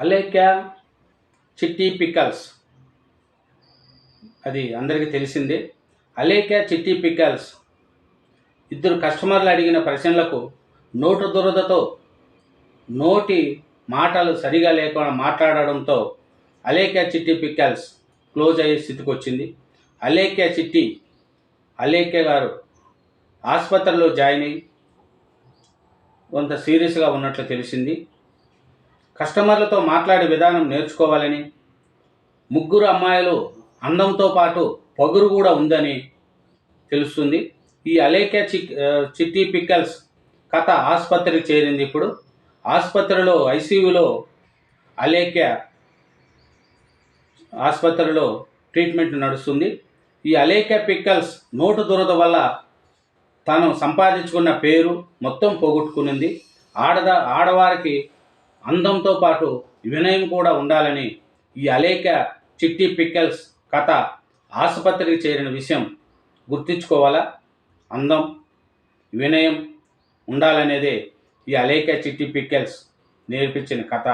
అలేక చిట్టి పికల్స్. అది అందరికీ తెలిసిందే. అలేక చిట్టి పికల్స్. ఇద్దరు కస్టమర్లు అడిగిన ప్రశ్నలకు నోటు దురదతో నోటి మాటలు సరిగా లేకుండా మాట్లాడడంతో అలేక చిట్టి పికల్స్ క్లోజ్ అయ్యే స్థితికి వచ్చింది. అలేఖ్య చిట్టి అలేఖ్య గారు ఆసుపత్రిలో జాయిన్ అయ్యి కొంత సీరియస్గా ఉన్నట్లు తెలిసింది. కస్టమర్లతో మాట్లాడే విధానం నేర్చుకోవాలని ముగ్గురు అమ్మాయిలు అందంతో పాటు పొగరు కూడా ఉందని తెలుస్తుంది. ఈ అలేకే చి చిట్టి పిక్కల్స్ కథ ఆసుపత్రికి చేరింది ఇప్పుడు. ఆసుపత్రిలో ఐసీయూలో అలేఖ్య ఆసుపత్రిలో ట్రీట్మెంట్ నడుస్తుంది. ఈ అలేఖ్య పిక్కల్స్ నోటు దురద వల్ల తాను సంపాదించుకున్న పేరు మొత్తం పోగొట్టుకునింది. ఆడద ఆడవారికి అందంతో పాటు వినయం కూడా ఉండాలని ఈ అలేక చిట్టి పిక్కల్స్ కథ ఆసుపత్రికి చేరిన విషయం గుర్తించుకోవాలా? అందం వినయం ఉండాలనేదే ఈ అలేక చిట్టి పిక్కల్స్ నేర్పించిన కథ.